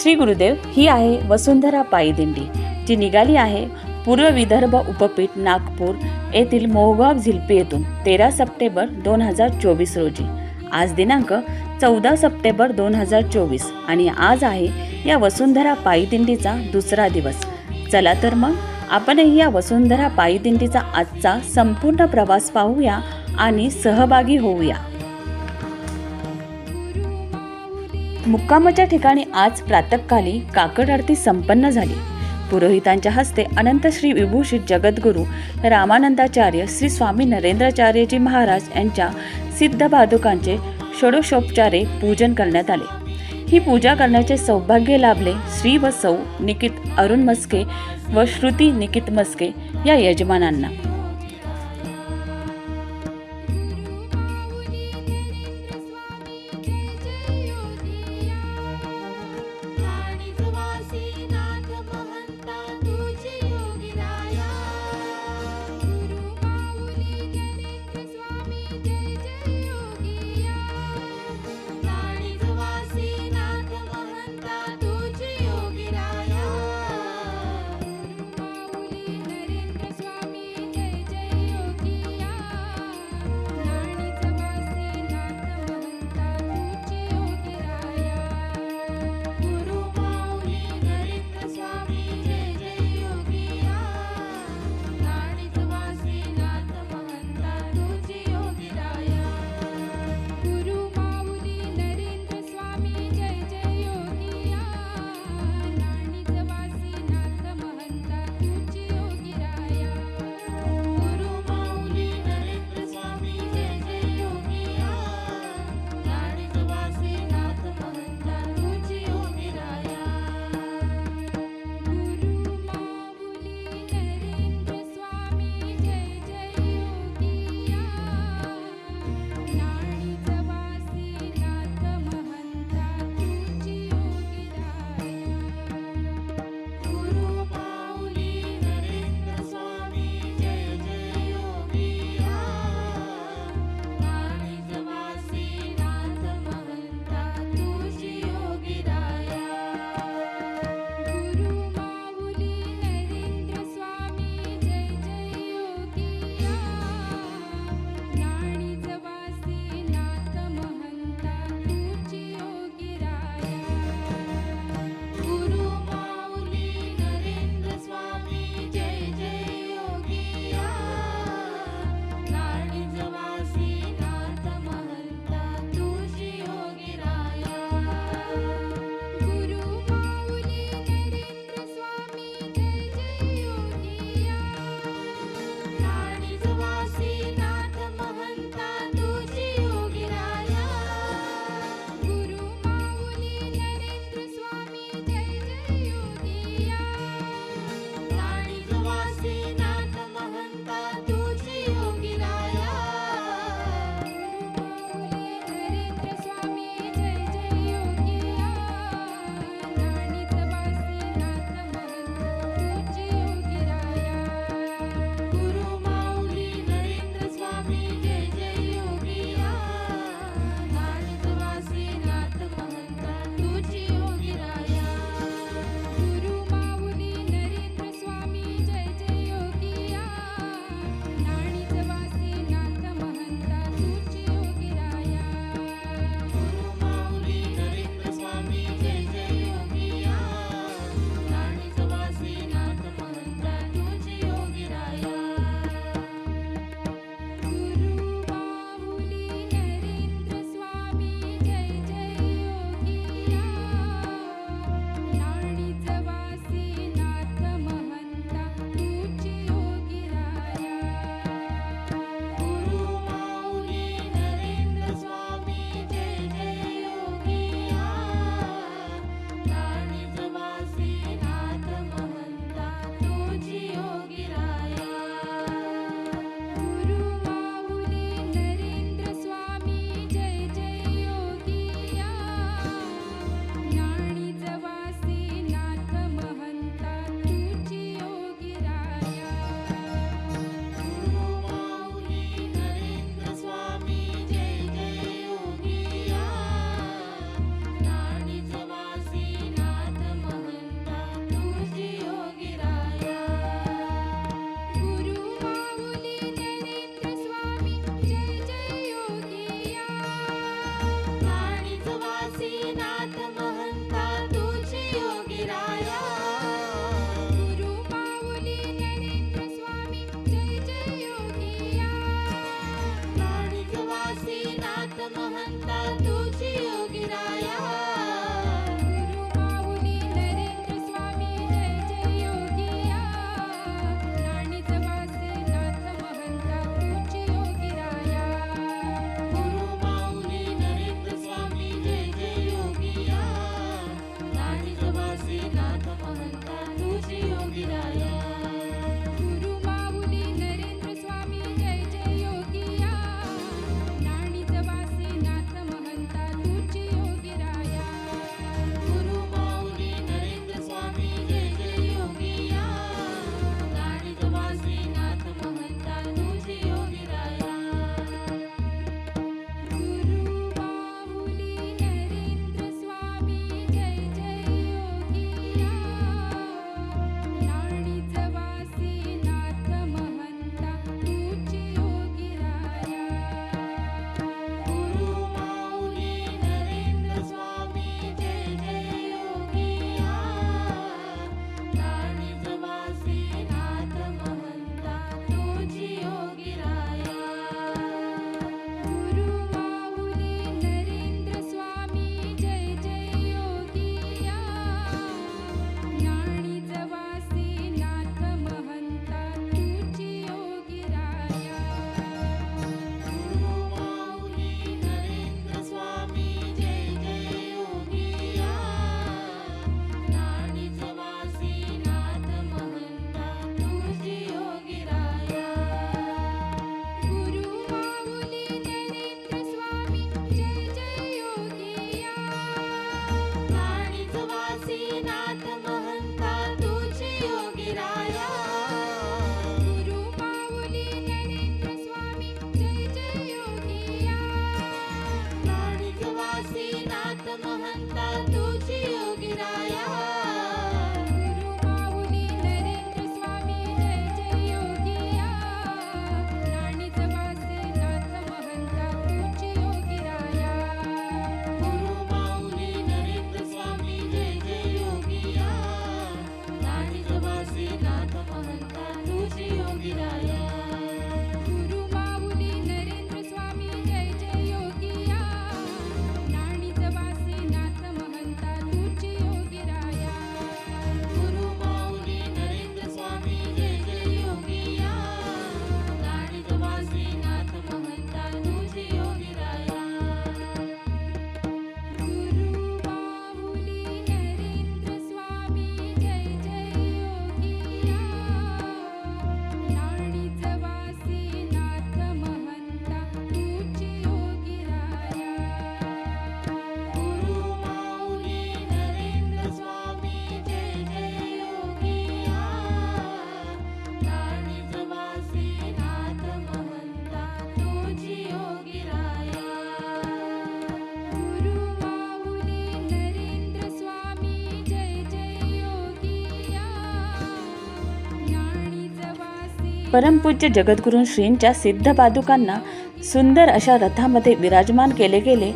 श्री गुरुदेव ही आहे वसुंधरा पायी दिंडी जी निघाली आहे पूर्व विदर्भ उपपीठ नागपूर येथील मोहगाव झिल्पी येथून तेरा सप्टेंबर दोन हजार चोवीस रोजी. आज दिनांक चौदा सप्टेंबर दोन हजार चोवीस आणि आज आहे या वसुंधरा पायी दिंडीचा दुसरा दिवस. चला तर मग आपणही या वसुंधरा पायी दिंडीचा आजचा संपूर्ण प्रवास पाहूया आणि सहभागी होऊया. मुक्कामाच्या ठिकाणी आज प्रातःकाली काकड आरती संपन्न झाली. पुरोहितांच्या हस्ते अनंत श्री विभूषित जगद्गुरू रामानंदाचार्य श्री स्वामी नरेंद्राचार्यजी महाराज यांच्या सिद्ध पादुकांचे षोडशोपचारे पूजन करण्यात आले. ही पूजा करण्याचे सौभाग्य लाभले श्री व सौ निकित अरुण मस्के व श्रुती निकित मस्के या यजमानांना. परमपूज्य जगद्गुरू श्रींच्या सिद्ध पादुकांना सुंदर अशा रथामध्ये विराजमान केले गेले.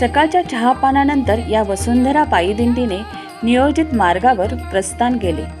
सकाळच्या चहापानानंतर या वसुंधरा पायी दिंडीने नियोजित मार्गावर प्रस्थान केले.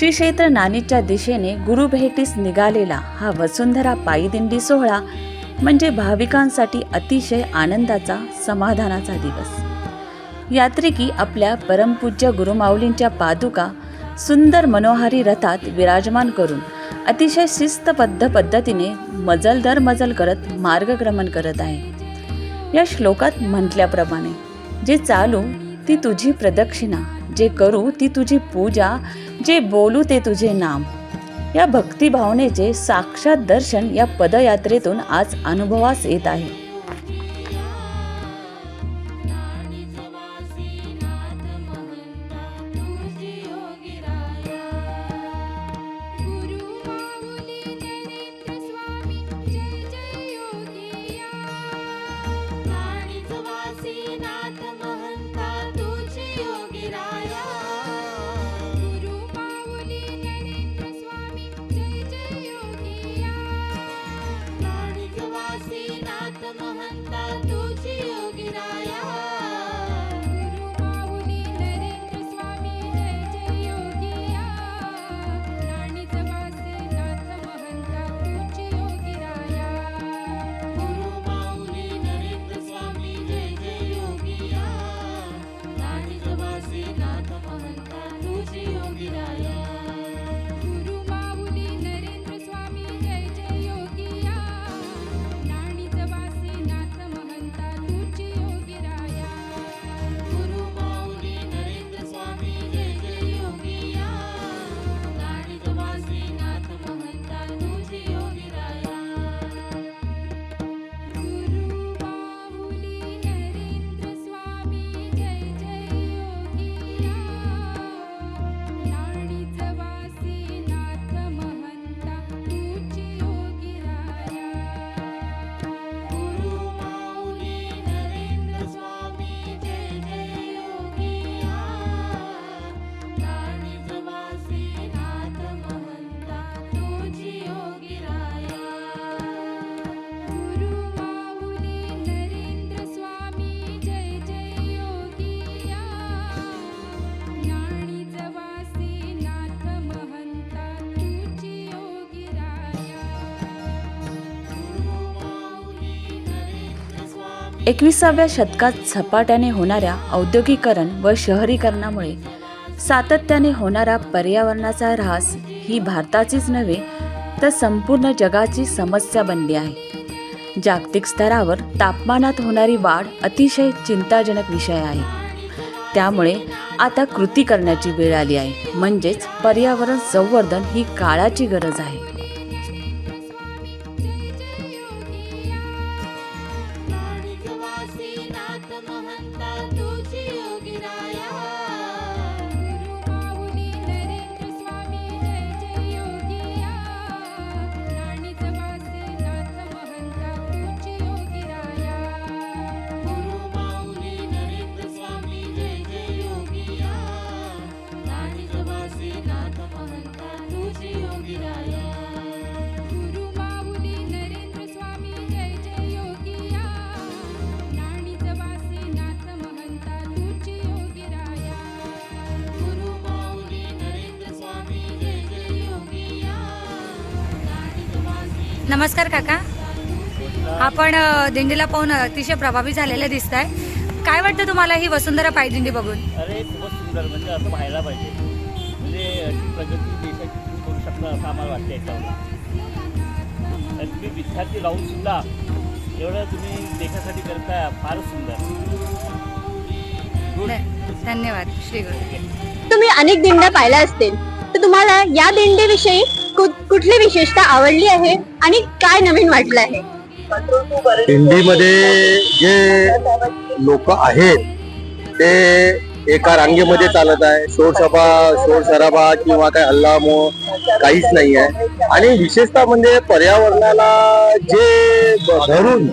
श्री क्षेत्र दिशेने दिशेने गुरुभेटीस निघालेला हा वसुंधरा पायी दिंडी सोहळा म्हणजे भाविकांसाठी अतिशय आनंदाचा समाधानाचा दिवस. यात्रिकी आपल्या परमपूज्य गुरुमाऊलींच्या पादुका सुंदर मनोहारी रथात विराजमान करून अतिशय शिस्तबद्ध पद्धतीने मजल दर मजल करत मार्गक्रमण करत आहे. या श्लोकात म्हटल्याप्रमाणे जे चालू ती तुझी प्रदक्षिणा जे करू ती तुझी पूजा जे बोलू ते तुझे नाम. या भक्तिभावनेचे साक्षात दर्शन या पदयात्रेतून आज अनुभवास येत आहे. एकविसाव्या शतकात झपाट्याने होणाऱ्या औद्योगिकरण व शहरीकरणामुळे सातत्याने होणारा पर्यावरणाचा ऱ्हास ही भारताचीच नव्हे तर संपूर्ण जगाची समस्या बनली आहे. जागतिक स्तरावर तापमानात होणारी वाढ अतिशय चिंताजनक विषय आहे. त्यामुळे आता कृती करण्याची वेळ आली आहे. म्हणजेच पर्यावरण संवर्धन ही काळाची गरज आहे. नमस्कार काका. आपण दिंडीला पाहून अतिशय प्रभावी झालेले दिसत आहे काय वाटतं तुम्हाला ही वसुंधरा पायदिंडी बघून? अरे खूपच सुंदर म्हणजे असं व्हायला पाहिजे. म्हणजे प्रगती देशाची करू शकता असं आम्हाला वाटतं याच्यावर. तुम्ही विद्यार्थी राहून सुद्धा एवढं तुम्ही देशासाठी करताय फारच सुंदर. धन्यवाद. श्री गुरु. तुम्ही अनेक दिंड्या पाहिल्या असतील तर तुम्हाला या दिंडीविषयी कु- कुठली विशेषता आवडली आहे? आणि काय नवीन वाटलं आहे? दिंडीमध्ये जे लोक आहेत ते एका रांगेमध्ये चालत आहे. शोरसभा शोरशराबा किंवा काय हल्लामो काहीच नाही आहे. आणि विशेषतः म्हणजे पर्यावरणाला जे धरून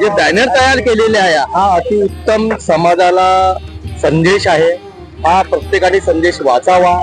जे बॅनर तयार केलेले आहे हा अतिउत्तम समाजाला संदेश आहे. हा प्रत्येकाने संदेश वाचावा.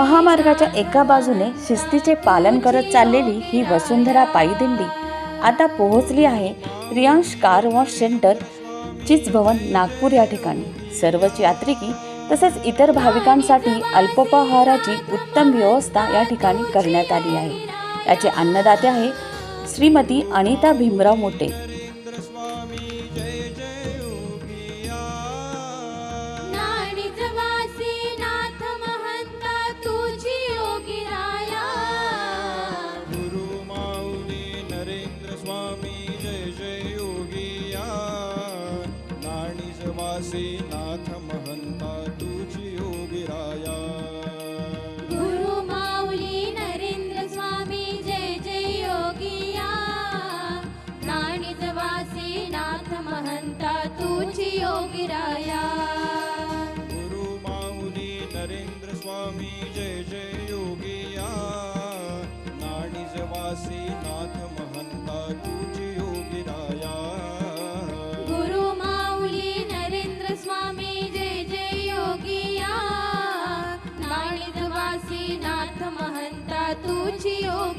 महामार्गाच्या एका बाजूने शिस्तीचे पालन करत चाललेली ही वसुंधरा पायी दिंडी आता पोहोचली आहे Riyansh car wash centre Chichbhavan Nagpur या ठिकाणी. सर्वच यात्रिकी तसेच इतर भाविकांसाठी अल्पोपहाराची उत्तम व्यवस्था या ठिकाणी करण्यात आली आहे. याचे अन्नदाते आहे श्रीमती अनिता भीमराव मोटे.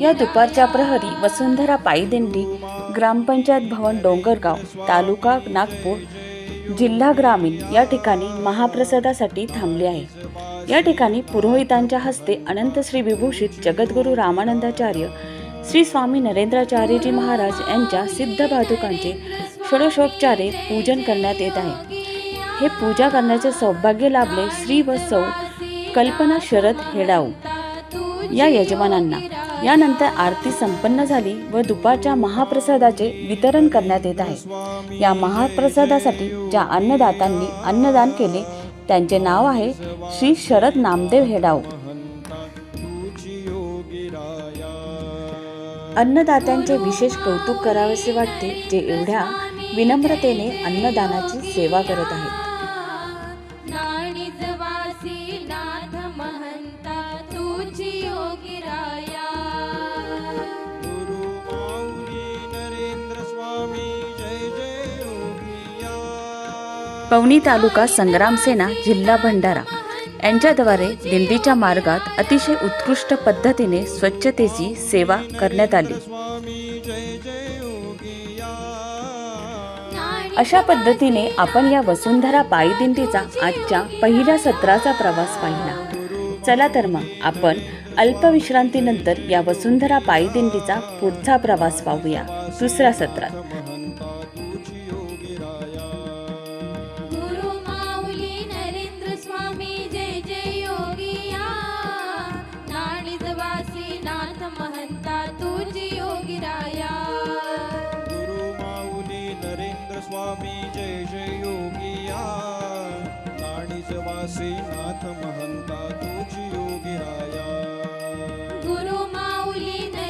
या दुपारच्या प्रहरी वसुंधरा पायदिंडी ग्रामपंचायत भवन डोंगरगाव तालुका नागपूर जिल्हा ग्रामीण या ठिकाणी महाप्रसादासाठी थांबली आहे. या ठिकाणी पुरोहितांच्या हस्ते अनंत श्री विभूषित जगद्गुरू रामानंदाचार्य श्री स्वामी नरेंद्राचार्यजी महाराज यांच्या सिद्ध पादुकांचे षडोषोपचारे पूजन करण्यात येत आहे. हे पूजा करण्याचे सौभाग्य लाभले श्री व सौ कल्पना शरद हेडाऊ या यजमानांना. यानंतर आरती संपन्न झाली व दुपारच्या महाप्रसादाचे वितरण करण्यात येत आहे. या महाप्रसादासाठी ज्या अन्नदातांनी अन्नदान केले त्यांचे नाव आहे श्री शरद नामदेव हेडाव. अन्नदात्यांचे विशेष कौतुक करावेसे वाटते जे एवढ्या विनम्रतेने अन्नदानाची सेवा करत आहेत. पवनी तालुका संग्राम सेना जिल्हा भंडारा. यांच्याद्वारे दिंडीच्या मार्गात अतिशय उत्कृष्ट पद्धतीने स्वच्छतेची सेवा करण्यात आली. अशा पद्धतीने आपण या वसुंधरा पायी दिंडीचा आजच्या पहिल्या सत्राचा प्रवास पाहिला. चला तर मग आपण अल्पविश्रांतीनंतर या वसुंधरा पायी दिंडीचा पुढचा प्रवास पाहूया दुसऱ्या सत्रात.